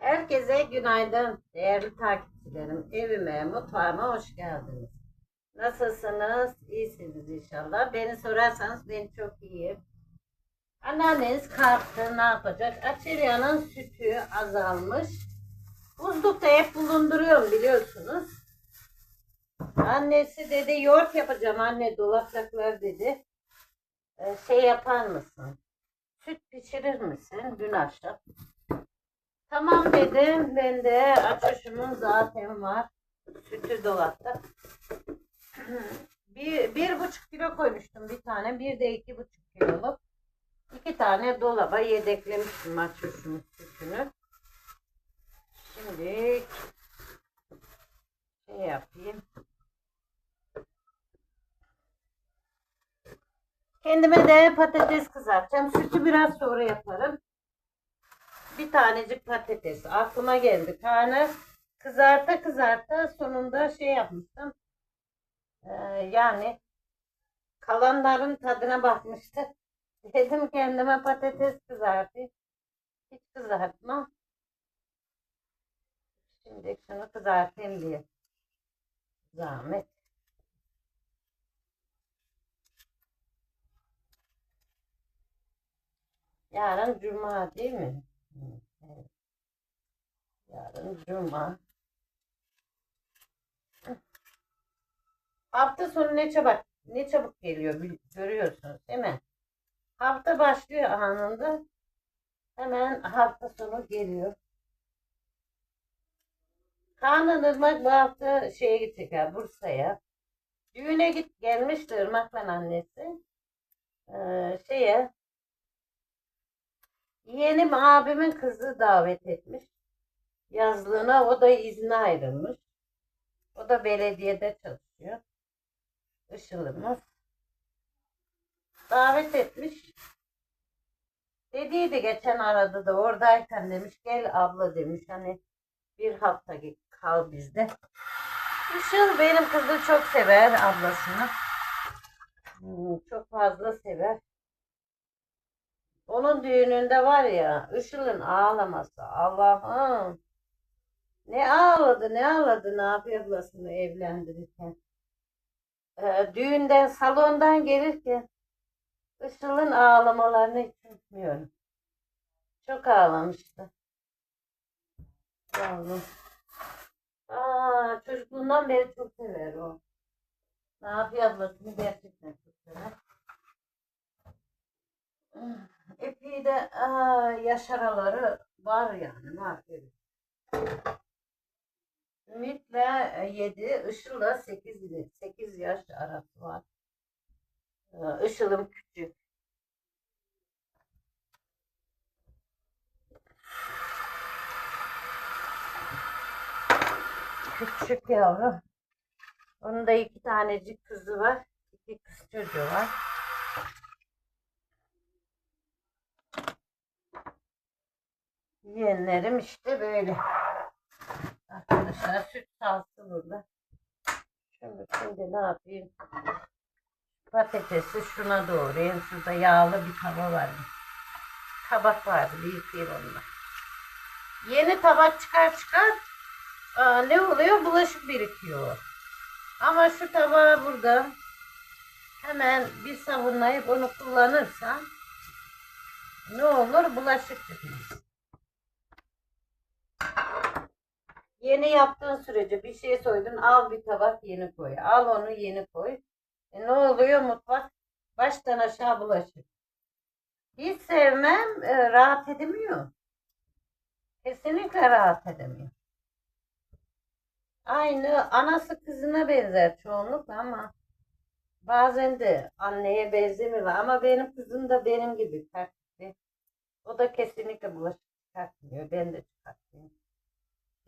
Herkese günaydın değerli takipçilerim. Evime, mutfağıma hoş geldiniz. Nasılsınız? İyisiniz inşallah. Beni sorarsanız ben çok iyiyim. Anneanneniz kalktı ne yapacak? Açelya'nın sütü azalmış. Buzlukta hep bulunduruyorum biliyorsunuz. Annesi dedi yoğurt yapacağım anne dolaptaklar dedi. Ee, şey yapar mısın? Süt pişirir misin? Dün akşam. Tamam dedim. Ben de açışımın zaten var. Sütü dolapta. bir, bir buçuk kilo koymuştum bir tane. Bir de iki buçuk kiloluk. İki tane dolaba yedeklemiştim açışımın sütünü. Şimdi şey yapayım. Kendime de patates kızartacağım. Sütü biraz sonra yaparım bir tanecik patates aklıma geldi. Karnı kızarta kızarta sonunda şey yapmıştım. Ee, yani kalanların tadına bakmıştı. Dedim kendime patates kızartayım. Hiç kızartma. Şimdi şunu kızartayım diye. Zahmet. Yarın cuma değil mi? Evet. Yarın cuma. Hafta sonu ne çabuk ne çabuk geliyor görüyorsunuz değil mi? Hafta başlıyor anında. Hemen hafta sonu geliyor. Kaan'la Irmak bu hafta şeye gidecekler Bursa'ya. Düğüne git gelmişti Irmak'la annesi. Ee, şeye Yeğenim abimin kızı davet etmiş. Yazlığına o da izne ayrılmış. O da belediyede çalışıyor. Işılımız. Davet etmiş. Dediydi geçen aradı da oradayken demiş gel abla demiş hani bir hafta kal bizde. Işıl benim kızı çok sever ablasını. Hmm, çok fazla sever. Onun düğününde var ya Işıl'ın ağlaması Allah'ım. Ne ağladı ne ağladı ne yapıyor ablasını evlendirirken. Ee, düğünden salondan gelirken Işıl'ın ağlamalarını hiç unutmuyorum. Çok ağlamıştı. Yavrum. Aa, çocukluğundan beri çok sever o. Ne yapıyor ablasını gerçekten çok sever. Epey de aa, yaş araları var yani var. Evet. Ümit'le 7, Işıl'la 8, 8 yaş arası var. Ee, Işıl'ım küçük. Küçük yavru. Onun da iki tanecik kızı var. İki kız çocuğu var. Yeğenlerim işte böyle. Arkadaşlar süt salsı burada. Şimdi, şimdi ne yapayım? Patatesi şuna doğrayayım. Şurada yağlı bir tava var. Tabak vardı. Bir yıkayayım onu da. Yeni tabak çıkar çıkar. Aa, ne oluyor? Bulaşık birikiyor. Ama şu tabağı burada hemen bir sabunlayıp onu kullanırsam ne olur? Bulaşık çıkmaz. Yeni yaptığın sürece bir şey soydun al bir tabak yeni koy. Al onu yeni koy. E ne oluyor mutfak? Baştan aşağı bulaşık. Hiç sevmem e, rahat edemiyor. Kesinlikle rahat edemiyor. Aynı anası kızına benzer çoğunlukla ama bazen de anneye benzemiyor. Ama benim kızım da benim gibi kalpli. O da kesinlikle bulaşık çıkartmıyor. Ben de çıkartmıyorum.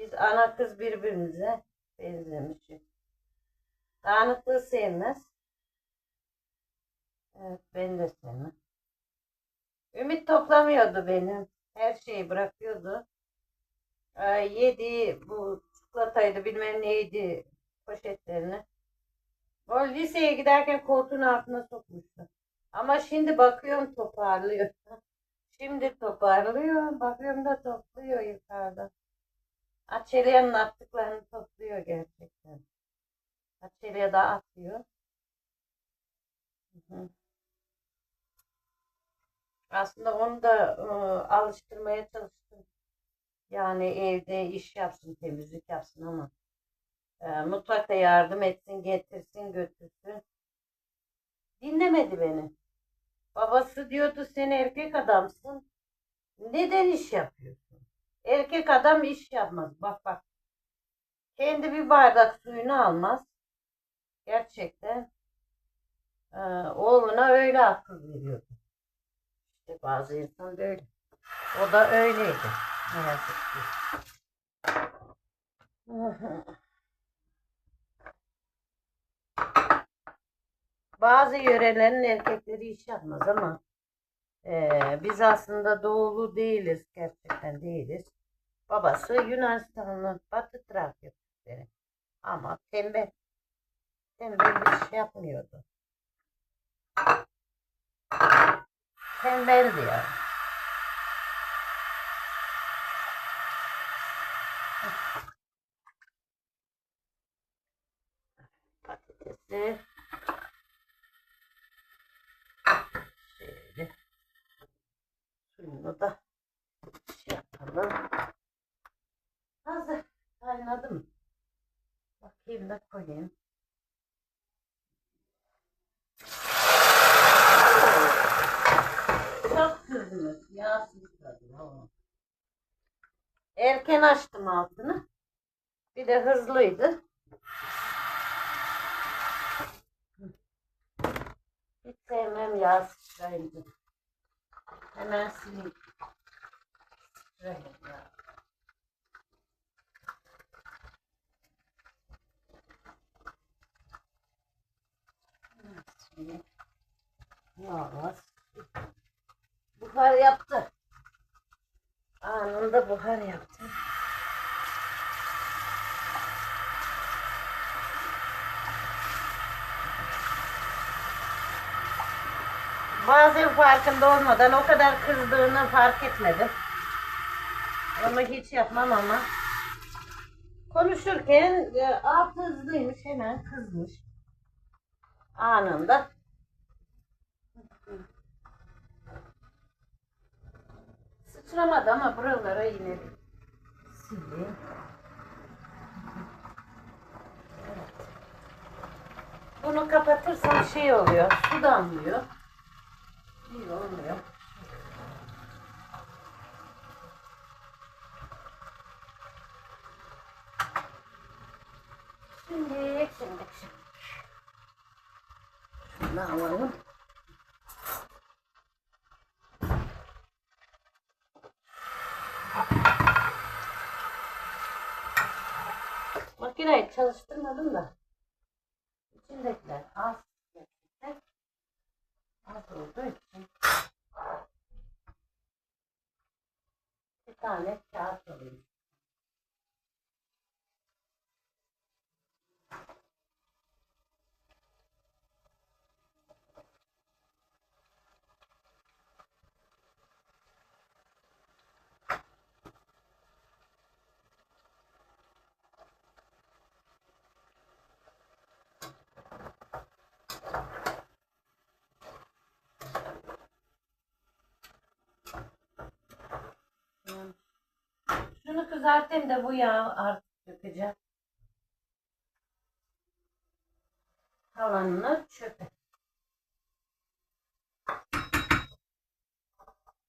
Biz ana kız birbirimize benzemişiz. Dağınıklığı sevmez. Evet ben de sevmem. Ümit toplamıyordu benim. Her şeyi bırakıyordu. Ee, yedi bu çikolataydı bilmem neydi poşetlerini. O liseye giderken koltuğun altına sokmuştu. Ama şimdi bakıyorum toparlıyor. Şimdi toparlıyor. Bakıyorum da topluyor yukarıda. Açelya'nın attıklarını topluyor gerçekten. Açelya da atıyor. Hı hı. Aslında onu da e, alıştırmaya çalıştım. Yani evde iş yapsın, temizlik yapsın ama e, mutfakta yardım etsin, getirsin, götürsün. Dinlemedi beni. Babası diyordu sen erkek adamsın. Neden iş yapıyorsun? Erkek adam iş yapmaz. Bak bak. Kendi bir bardak suyunu almaz. Gerçekten e, oğluna öyle akıl veriyordu. İşte bazı insan böyle. O da öyleydi. Ne yazık ki. Bazı yörelerin erkekleri iş yapmaz ama eee, biz aslında doğulu değiliz. Gerçekten değiliz. Babası Yunanistan'ın Batı Trakya Türkleri. Ama tembel. Tembel bir şey yapmıyordu. Tembeldi yani. Patatesi şöyle suyunu da şey yapalım. Hazır kaynadı mı? Bakayım da koyayım. Çok kızmış. Yağsız tabii. ha. Açtım altını. Bir de hızlıydı. Hiç sevmem yağ sıçrayınca. Hemen sileyim. Sıçrayın ya. Yağlar. Buhar yaptı. Anında buhar yaptı. Bazen farkında olmadan o kadar kızdığını fark etmedim. Onu hiç yapmam ama. Konuşurken e, altı hızlıymış hemen kızmış. Anında. Sıçramadı ama buralara yine sileyim. Bunu kapatırsam şey oluyor. Su damlıyor. İyi olmuyor. Şimdi, şimdi. Şunu alalım. Makineyi çalıştırmadım da. İçindekiler az. gerçekten. Az olduğu için. Bir tane kağıt alayım. Hmm. Kızartayım da bu yağı artık dökeceğim. Kalanını çöpe.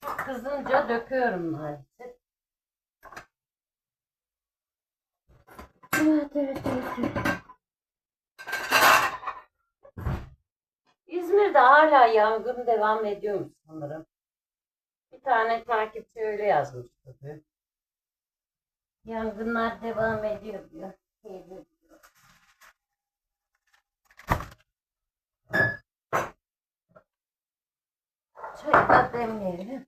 Çok kızınca döküyorum maalesef. Evet, evet, evet. İzmir'de hala yangın devam ediyormuş sanırım. Bir tane takipçi öyle yazmış tabii. Yangınlar devam ediyor diyor. Teyze diyor. Çayı da demleyelim.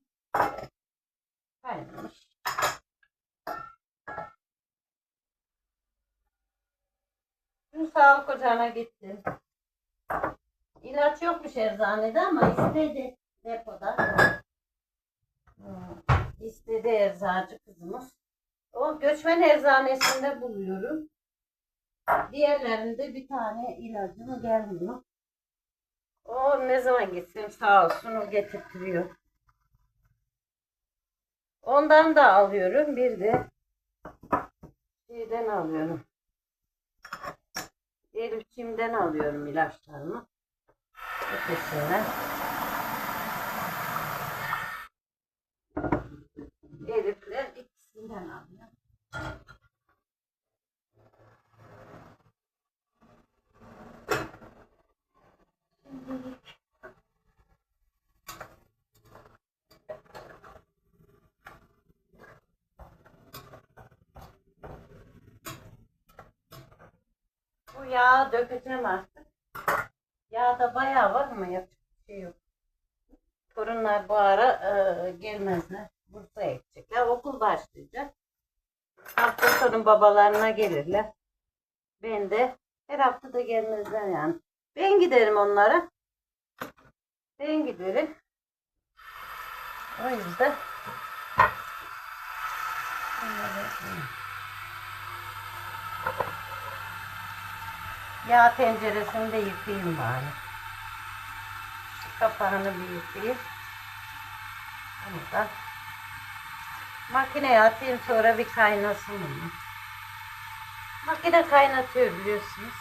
Kaynamış. Dün sağlık ocağına gittim. İlaç yokmuş eczanede ama istedi depoda. Hmm, İstedi eczacı kızımız. O göçmen eczanesinde buluyorum. Diğerlerinde bir tane ilacım gelmiyor. O ne zaman gitsem sağ olsun o getirtiyor. Ondan da alıyorum. Bir de şeyden alıyorum. Elifçimden alıyorum ilaçlarımı. Ötesinden. Elif'le ikisinden alıyorum. Bu yağı dökeceğim artık. Yağ da bayağı var ama yapacak bir şey yok. Torunlar bu ara e, gelmezler. Bursa'ya gidecekler. Okul başlayacak. Hafta sonu babalarına gelirler. Ben de her hafta da gelmezler yani. Ben giderim onlara. Ben giderim. O yüzden Yağ tenceresini de yıkayayım bari. Kapağını bir yıkayayım. Onu da makineye atayım sonra bir kaynasın bunu. Makine kaynatıyor biliyorsunuz.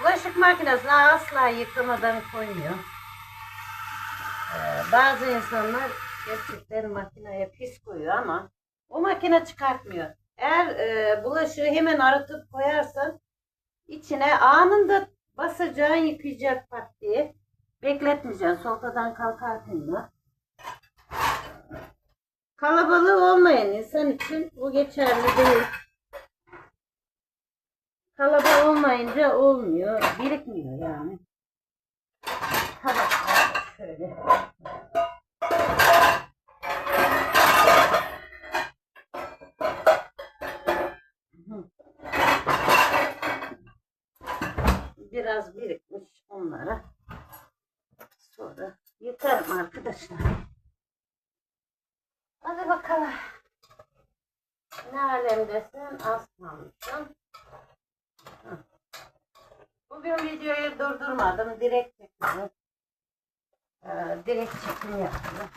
Bulaşık makinesine asla yıkamadan koymuyor. Ee, bazı insanlar gerçekten makineye pis koyuyor ama o makine çıkartmıyor. Eğer e, bulaşığı hemen arıtıp koyarsan içine anında basacağın yıkayacak pat diye. Bekletmeyeceksin sofradan kalkarken de. Kalabalığı olmayan insan için bu geçerli değil. Kalabalık olmayınca olmuyor. Birikmiyor yani. Tabaklar şöyle. Biraz birikmiş onlara. Sonra yıkarım arkadaşlar. Hadi bakalım. Ne alemdesin? Asmamışsın. Hı. Bugün videoyu durdurmadım. Direkt çektim. Ee, direkt çekim yaptım.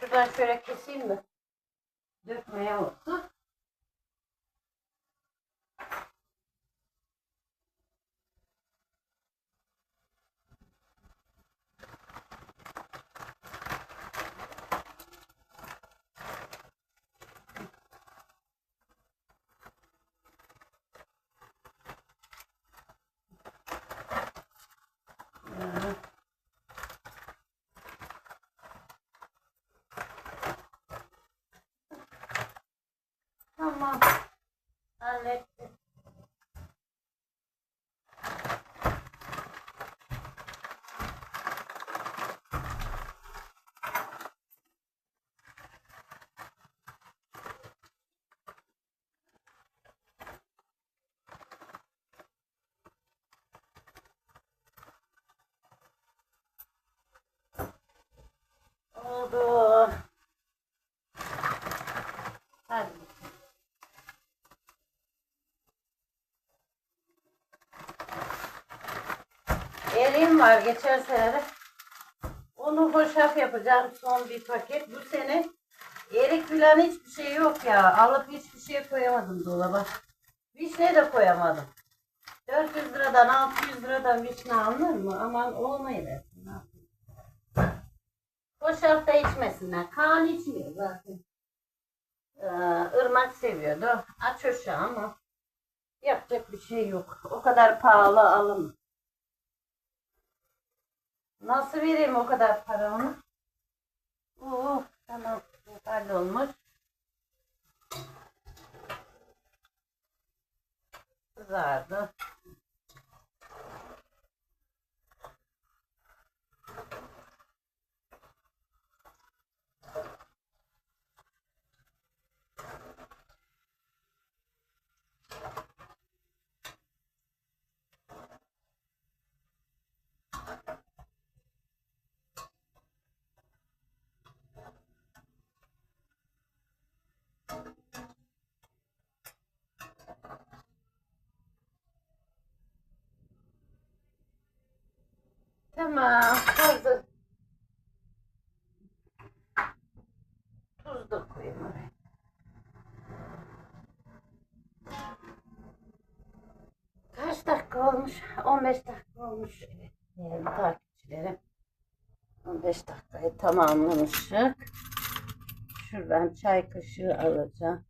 Şuradan şöyle keseyim mi? Dökmeye olsun. Ya. Tamam. Hallettim. Oldu. Hadi. Erim var geçen sene. Onu hoşaf yapacağım son bir paket. Bu sene erik filan hiçbir şey yok ya. Alıp hiçbir şey koyamadım dolaba. Vişne de koyamadım. 400 liradan 600 liradan vişne alınır mı? Aman olmayıversin. Ne yapayım? Hoşaf da içmesinler. Kaan içmiyor zaten. Ee, seviyordu. Aç hoşağı ama yapacak bir şey yok. O kadar pahalı alın. Nasıl vereyim o kadar para ona? Oo, tamam. Hallolmuş. Kızardı. Tamam hazır. Tuz da koyayım oraya. Kaç dakika olmuş? 15 dakika olmuş. Evet. Takipçilerim. 15 dakikayı tamamlamıştık. Şuradan çay kaşığı alacağım.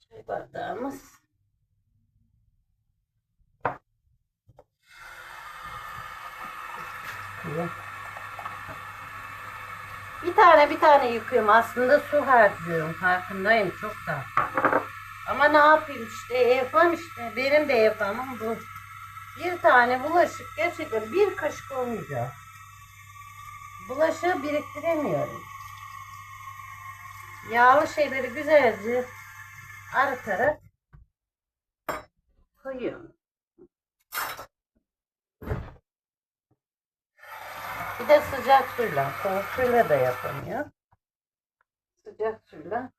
Çay bardağımız. Bir tane bir tane yıkıyorum. Aslında su harcıyorum. Farkındayım çok da. Ama ne yapayım işte evim işte. Benim de evimim bu. Bir tane bulaşık gerçekten bir kaşık olmayacak. Bulaşığı biriktiremiyorum. Yağlı şeyleri güzelce arıtarak koyuyorum. Bir de sıcak suyla, soğuk suyla da yapamıyor. Sıcak suyla.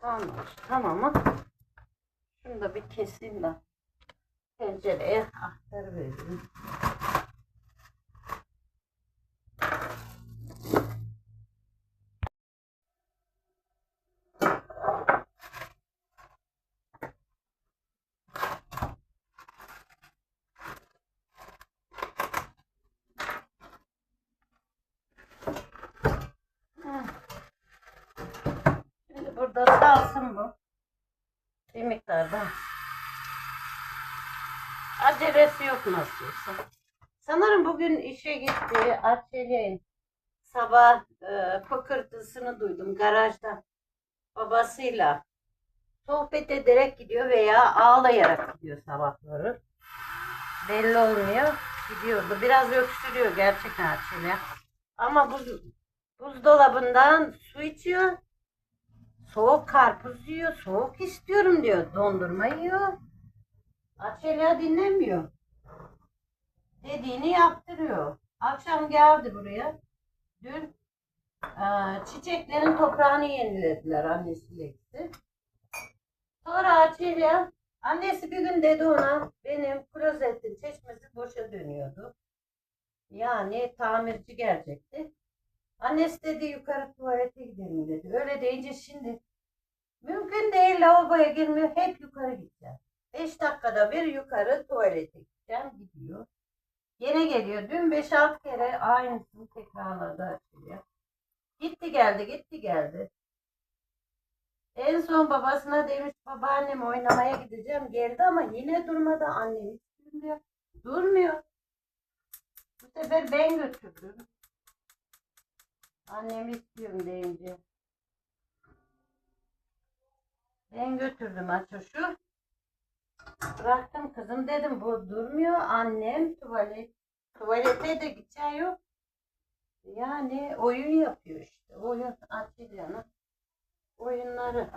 Tamam, tamam ama şunu da bir keseyim de tencereye aktarıvereyim. Heh. Şimdi burada kalsın bu. Bir miktarda. Acelesi yok nasıl olsa. Sanırım bugün işe gitti. Atölye sabah e, fıkırtısını duydum garajda. Babasıyla sohbet ederek gidiyor veya ağlayarak gidiyor sabahları. Belli olmuyor. Gidiyordu. Biraz öksürüyor gerçekten Atölye. Ama buz, buzdolabından su içiyor. Soğuk karpuz yiyor. Soğuk istiyorum diyor. Dondurma yiyor. Açelya dinlemiyor. Dediğini yaptırıyor. Akşam geldi buraya. Dün eee, çiçeklerin toprağını yenilediler annesiyle gitti. Sonra Açelya annesi bir gün dedi ona benim klozetin çeşmesi boşa dönüyordu. Yani tamirci gelecekti. Annesi dedi yukarı tuvalete gidelim dedi. Öyle deyince şimdi mümkün değil lavaboya girmiyor. Hep yukarı gideceğim. 5 dakikada bir yukarı tuvalete gideceğim gidiyor. Yine geliyor. Dün 5-6 kere aynısını tekrarladı açılıyor. Gitti geldi gitti geldi. En son babasına demiş babaannem oynamaya gideceğim. Geldi ama yine durmadı. Annem hiç durmuyor. Durmuyor. Bu sefer ben götürdüm. Annem istiyorum deyince. Ben götürdüm Açoş'u. Bıraktım kızım dedim bu durmuyor. Annem tuvalet tuvalete de gideceği yok. Yani oyun yapıyor işte. Oyun Atilla'nın oyunları.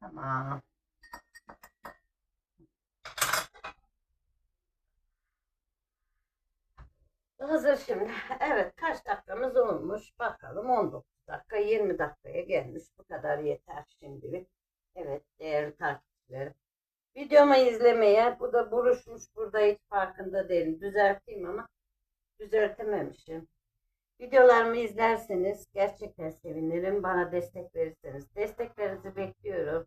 Tamam. Hazır şimdi. Evet kaç dakikamız olmuş? Bakalım 19 dakika 20 dakikaya gelmiş. Bu kadar yeter şimdilik. Evet değerli takipçilerim. Videomu izlemeye bu da buruşmuş burada hiç farkında değilim. Düzelteyim ama düzeltememişim. Videolarımı izlerseniz gerçekten sevinirim. Bana destek verirseniz. Desteklerinizi bekliyorum.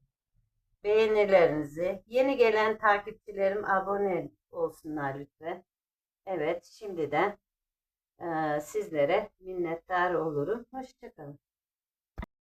Beğenilerinizi. Yeni gelen takipçilerim abone olsunlar lütfen. Evet şimdiden eee, sizlere minnettar olurum. Hoşçakalın.